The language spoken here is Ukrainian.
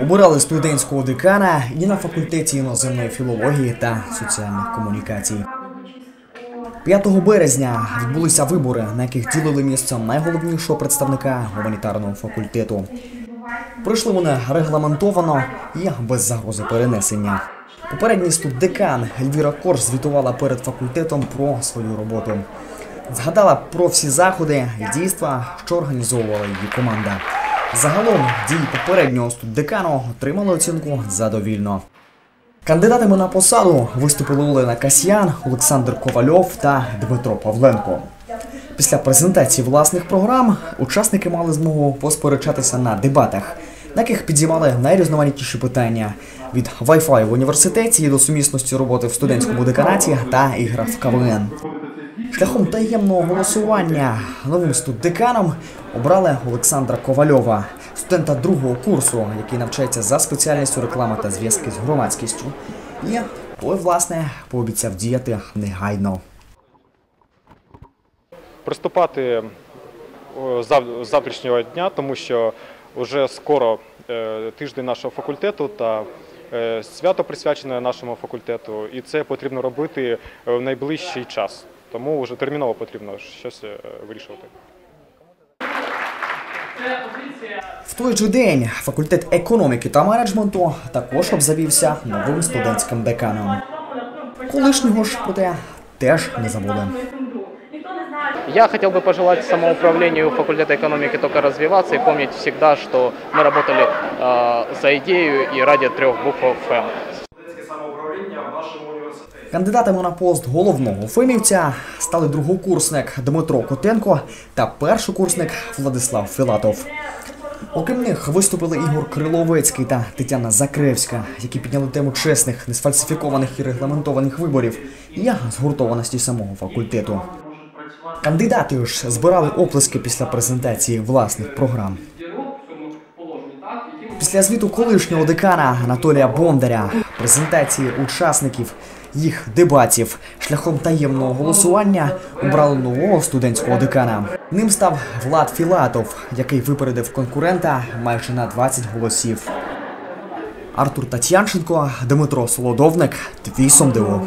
Обирали студентського декана і на факультеті іноземної філології та соціальних комунікацій. 5 березня відбулися вибори, на яких ділили місце найголовнішого представника гуманітарного факультету. Пройшли вони регламентовано і без загрози перенесення. Попередній студдекан Ельвіра Корж звітувала перед факультетом про свою роботу. Згадала про всі заходи і дійства, що організовувала її команда. Загалом дії попереднього студдекану отримали оцінку задовільно. Кандидатами на посаду виступили Олена Касьян, Олександр Ковальов та Дмитро Павленко. Після презентації власних програм учасники мали змогу посперечатися на дебатах, на яких підіймали найрізноманітніші питання від Wi-Fi в університеті до сумісності роботи в студентському деканаті та іграх в КВН. Шляхом таємного голосування новим студдеканом обрали Олександра Ковальова, студента другого курсу, який навчається за спеціальністю реклама та зв'язки з громадськістю. І той, власне, пообіцяв діяти негайно. приступати зав- з завтрашнього дня, тому що вже скоро е, тиждень нашого факультету та е, свято присвячене нашому факультету, і це потрібно робити е, в найближчий час. Тому вже терміново потрібно щось е, вирішувати. В той же день факультет економіки та менеджменту також обзавівся новим студентським деканом. Колишнього ж проте теж не забули. Я хотел бы пожелать самоуправлению факультета экономики только развиваться и помнить всегда, что мы работали э, за идею и ради трех букв ФМ. Кандидатами на пост головного фемівця стали другокурсник Дмитро Котенко та першокурсник Владислав Філатов. Окрім них виступили Ігор Криловецький та Тетяна Закревська, які підняли тему чесних, несфальсифікованих і регламентованих виборів і згуртованості самого факультету. Кандидати ж збирали оплески після презентації власних програм. Після звіту колишнього декана Анатолія Бондаря, презентації учасників їх дебатів шляхом таємного голосування обрали нового студентського декана. Ним став Влад Філатов, який випередив конкурента майже на 20 голосів. Артур Татьянченко, Дмитро Солодовник, твій Сомдево.